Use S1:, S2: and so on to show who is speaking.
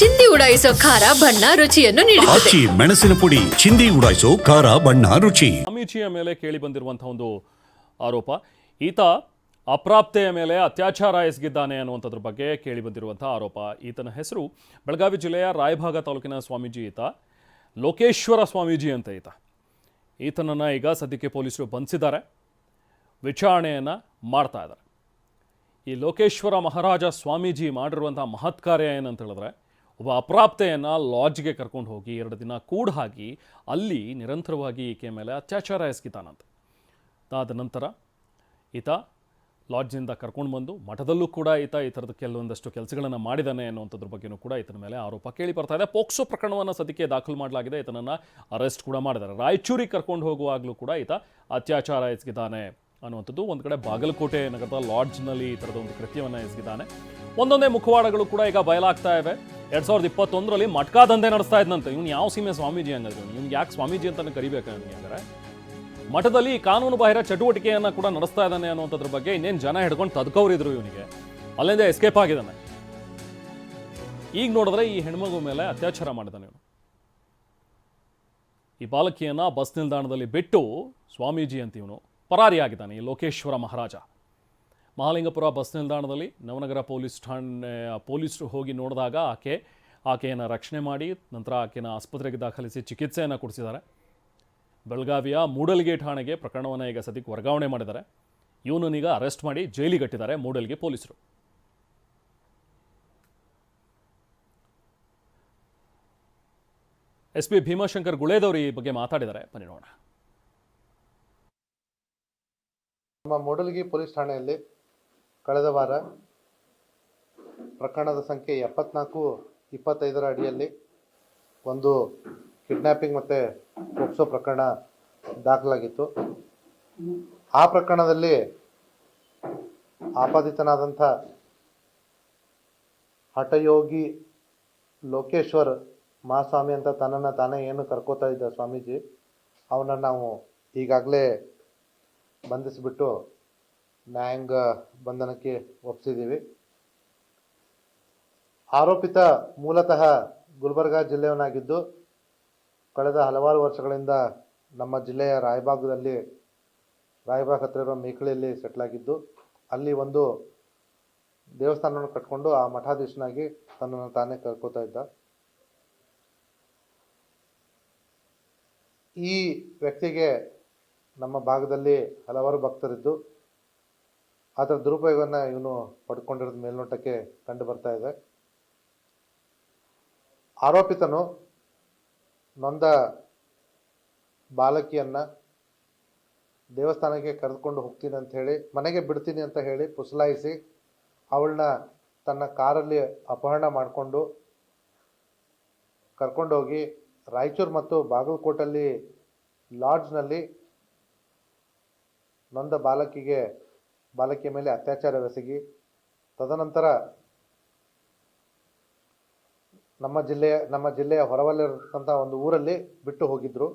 S1: ಚಿಂದಿ ಉಡಾಯಿಸೋ ಖಾರ ಬಣ್ಣ ರುಚಿಯನ್ನು ನೀಡುತ್ತದೆ.
S2: ಆಚಿ ಮೆಣಸಿನ ಪುಡಿ ಚಿಂದಿ ಉಡಾಯಿಸೋ ಖಾರ ಬಣ್ಣ ರುಚಿ.
S3: ಸ್ವಾಮೀಜಿಯ ಮೇಲೆ ಕೇಳಿ ಬಂದಿರುವಂತಹ ಒಂದು ಆರೋಪ. ಈತ ಅಪ್ರಾಪ್ತೆಯ ಮೇಲೆ ಅತ್ಯಾಚಾರ ಎಸಗಿದ್ದಾನೆ ಅನ್ನುವಂಥದ್ರ ಬಗ್ಗೆ ಕೇಳಿ ಬಂದಿರುವಂತಹ ಆರೋಪ. ಈತನ ಹೆಸರು ಬೆಳಗಾವಿ ಜಿಲ್ಲೆಯ ರಾಯಭಾಗ ತಾಲೂಕಿನ ಸ್ವಾಮೀಜಿ ಈತ ಲೋಕೇಶ್ವರ ಸ್ವಾಮೀಜಿ ಅಂತ ಈತ. ಈತನನ್ನು ಈಗ ಸದ್ಯಕ್ಕೆ ಪೊಲೀಸರು ಬಂಧಿಸಿದ್ದಾರೆ. ವಿಚಾರಣೆಯನ್ನು ಮಾಡ್ತಾ ಇದ್ದಾರೆ. ಈ ಲೋಕೇಶ್ವರ ಮಹಾರಾಜ ಸ್ವಾಮೀಜಿ ಮಾಡಿರುವಂಥ ಮಹತ್ಕಾರ್ಯ ಏನಂತ ಹೇಳಿದ್ರೆ ಒಬ್ಬ ಅಪ್ರಾಪ್ತೆಯನ್ನು ಲಾಡ್ಜ್ಗೆ ಕರ್ಕೊಂಡು ಹೋಗಿ ಎರಡು ದಿನ ಕೂಡ ಹಾಕಿ ಅಲ್ಲಿ ನಿರಂತರವಾಗಿ ಈಕೆ ಮೇಲೆ ಅತ್ಯಾಚಾರ ಎಸಗಿತಾನಂತೆ ಅದಾದ ನಂತರ ಈತ ಲಾಡ್ಜಿಂದ ಕರ್ಕೊಂಡು ಬಂದು ಮಠದಲ್ಲೂ ಕೂಡ ಈತ ಈ ಥರದ ಕೆಲವೊಂದಷ್ಟು ಕೆಲಸಗಳನ್ನು ಮಾಡಿದ್ದಾನೆ ಅನ್ನುವಂಥದ್ರ ಬಗ್ಗೆಯೂ ಕೂಡ ಈತನ ಮೇಲೆ ಆರೋಪ ಕೇಳಿ ಬರ್ತಾ ಇದೆ. ಪೋಕ್ಸೋ ಪ್ರಕರಣವನ್ನು ಸದ್ಯಕ್ಕೆ ದಾಖಲು ಮಾಡಲಾಗಿದೆ. ಈತನನ್ನು ಅರೆಸ್ಟ್ ಕೂಡ ಮಾಡಿದ್ದಾರೆ. ರಾಯಚೂರಿಗೆ ಕರ್ಕೊಂಡು ಹೋಗುವಾಗಲೂ ಕೂಡ ಈತ ಅತ್ಯಾಚಾರ ಎಸಗಿದ್ದಾನೆ ಅನ್ನುವಂಥದ್ದು ಒಂದು ಕಡೆ ಬಾಗಲಕೋಟೆ ನಗರದ ಲಾಡ್ಜ್ನಲ್ಲಿ ಈ ಥರದ ಒಂದು ಕೃತ್ಯವನ್ನು ಎಸಗಿದ್ದಾನೆ. ಒಂದೊಂದೇ ಮುಖವಾಡಗಳು ಕೂಡ ಈಗ ಬಯಲಾಗ್ತಾ ಇವೆ. ಎರಡ್ ಸಾವಿರದ ಇಪ್ಪತ್ತೊಂದರಲ್ಲಿ ಮಟ್ಕಾ ದಂಧೆ ನಡೆಸ್ತಾ ಇದ್ದಂತೆ ಇವ್ನು ಯಾವ ಸೀಮೆ ಸ್ವಾಮೀಜಿ ಹಂಗಾದ್ರೆ? ಇವ್ನಿಗೆ ಯಾಕೆ ಸ್ವಾಮೀಜಿ ಅಂತ ಕರಿಬೇಕು ನನಗೆ ಅಂದರೆ ಮಠದಲ್ಲಿ ಕಾನೂನು ಬಾಹಿರ ಚಟುವಟಿಕೆಯನ್ನು ಕೂಡ ನಡೆಸ್ತಾ ಇದ್ದಾನೆ ಅನ್ನುವಂಥದ್ರ ಬಗ್ಗೆ ಇನ್ನೇನು ಜನ ಹಿಡ್ಕೊಂಡು ತದ್ಕವ್ರಿದ್ರು ಇವನಿಗೆ. ಅಲ್ಲಿಂದ ಎಸ್ಕೇಪ್ ಆಗಿದ್ದಾನೆ. ಈಗ ನೋಡಿದ್ರೆ ಈ ಹೆಣ್ಮಗು ಮೇಲೆ ಅತ್ಯಾಚಾರ ಮಾಡಿದ್ದಾನೆ ಇವನು. ಈ ಬಾಲಕಿಯನ್ನು ಬಸ್ ನಿಲ್ದಾಣದಲ್ಲಿ ಬಿಟ್ಟು ಸ್ವಾಮೀಜಿ ಅಂತ ಇವನು ಪರಾರಿಯಾಗಿದ್ದಾನೆ ಈ ಲೋಕೇಶ್ವರ ಮಹಾರಾಜ. ಮಹಾಲಿಂಗಪುರ ಬಸ್ ನಿಲ್ದಾಣದಲ್ಲಿ ನವನಗರ ಪೊಲೀಸ್ ಠಾಣೆ ಪೊಲೀಸರು ಹೋಗಿ ನೋಡಿದಾಗ ಆಕೆ, ಆಕೆಯನ್ನು ರಕ್ಷಣೆ ಮಾಡಿ ನಂತರ ಆಕೆಯನ್ನು ಆಸ್ಪತ್ರೆಗೆ ದಾಖಲಿಸಿ ಚಿಕಿತ್ಸೆಯನ್ನು ಕೊಡಿಸಿದ್ದಾರೆ. ಬೆಳಗಾವಿಯ ಮೂಡಲ್ಗೆ ಠಾಣೆಗೆ ಪ್ರಕರಣವನ್ನು ಈಗ ಸದ್ಯಕ್ಕೆ ವರ್ಗಾವಣೆ ಮಾಡಿದ್ದಾರೆ. ಇವನನ್ನೀಗ ಅರೆಸ್ಟ್ ಮಾಡಿ ಜೈಲಿಗಟ್ಟಿದ್ದಾರೆ ಮೂಡಲ್ಗೆ ಪೊಲೀಸರು. ಎಸ್ ಪಿ ಭೀಮಾಶಂಕರ್ ಗುಳೇದವರು ಈ ಬಗ್ಗೆ ಮಾತಾಡಿದ್ದಾರೆ. ಬನ್ನಿ ನೋಡೋಣ.
S4: ನಮ್ಮ ಮೂಡಲಗಿ ಪೊಲೀಸ್ ಠಾಣೆಯಲ್ಲಿ ಕಳೆದ ವಾರ ಪ್ರಕರಣದ ಸಂಖ್ಯೆ ಎಪ್ಪತ್ನಾಲ್ಕು, ಇಪ್ಪತ್ತೈದರ ಅಡಿಯಲ್ಲಿ ಒಂದು ಕಿಡ್ನ್ಯಾಪಿಂಗ್ ಮತ್ತು ಪೋಕ್ಸೋ ಪ್ರಕರಣ ದಾಖಲಾಗಿತ್ತು. ಆ ಪ್ರಕರಣದಲ್ಲಿ ಆಪಾದಿತನಾದಂಥ ಹಠಯೋಗಿ ಲೋಕೇಶ್ವರ್ ಮಹಾಸ್ವಾಮಿ ಅಂತ ತನ್ನನ್ನು ತಾನೇ ಏನು ಕರ್ಕೋತಾ ಇದ್ದ ಸ್ವಾಮೀಜಿ, ಅವನನ್ನು ನಾವು ಈಗಾಗಲೇ ಬಂಧಿಸಿಬಿಟ್ಟು ನ್ಯಾಯಾಂಗ ಬಂಧನಕ್ಕೆ ಒಪ್ಪಿಸಿದ್ದೀವಿ. ಆರೋಪಿತ ಮೂಲತಃ ಗುಲ್ಬರ್ಗಾ ಜಿಲ್ಲೆಯವನಾಗಿದ್ದು, ಕಳೆದ ಹಲವಾರು ವರ್ಷಗಳಿಂದ ನಮ್ಮ ಜಿಲ್ಲೆಯ ರಾಯಬಾಗದಲ್ಲಿ, ರಾಯಬಾಗ್ ಹತ್ತಿರ ಇರೋ ಮೇಕಳಿಯಲ್ಲಿ ಸೆಟ್ಲ್ ಆಗಿದ್ದು ಅಲ್ಲಿ ಒಂದು ದೇವಸ್ಥಾನವನ್ನು ಕಟ್ಕೊಂಡು ಆ ಮಠಾಧೀಶನಾಗಿ ತನ್ನನ್ನು ತಾನೇ ಕರ್ಕೋತಾ ಇದ್ದ. ಈ ವ್ಯಕ್ತಿಗೆ ನಮ್ಮ ಭಾಗದಲ್ಲಿ ಹಲವಾರು ಭಕ್ತರಿದ್ದು ಅದರ ದುರುಪಯೋಗವನ್ನು ಇವನು ಪಡ್ಕೊಂಡಿರೋದು ಮೇಲ್ನೋಟಕ್ಕೆ ಕಂಡು ಬರ್ತಾ ಇದೆ. ಆರೋಪಿತನು ನೊಂದ ಬಾಲಕಿಯನ್ನು ದೇವಸ್ಥಾನಕ್ಕೆ ಕರೆದುಕೊಂಡು ಹೋಗ್ತೀನಿ ಅಂತ ಹೇಳಿ, ಮನೆಗೆ ಬಿಡ್ತೀನಿ ಅಂತ ಹೇಳಿ ಪುಸಲಾಯಿಸಿ ಅವಳನ್ನ ತನ್ನ ಕಾರಲ್ಲಿ ಅಪಹರಣ ಮಾಡಿಕೊಂಡು ಕರ್ಕೊಂಡೋಗಿ ರಾಯಚೂರು ಮತ್ತು ಬಾಗಲಕೋಟಲ್ಲಿ ಲಾಡ್ಜ್ನಲ್ಲಿ ನೊಂದ ಬಾಲಕಿಗೆ ಬಾಲಕಿಯ ಮೇಲೆ ಅತ್ಯಾಚಾರವೆಸಗಿ ತದನಂತರ ನಮ್ಮ ಜಿಲ್ಲೆಯ ನಮ್ಮ ಜಿಲ್ಲೆಯ ಹೊರವಲ್ಲಿರತಕ್ಕಂಥ ಒಂದು ಊರಲ್ಲಿ ಬಿಟ್ಟು ಹೋಗಿದ್ರು.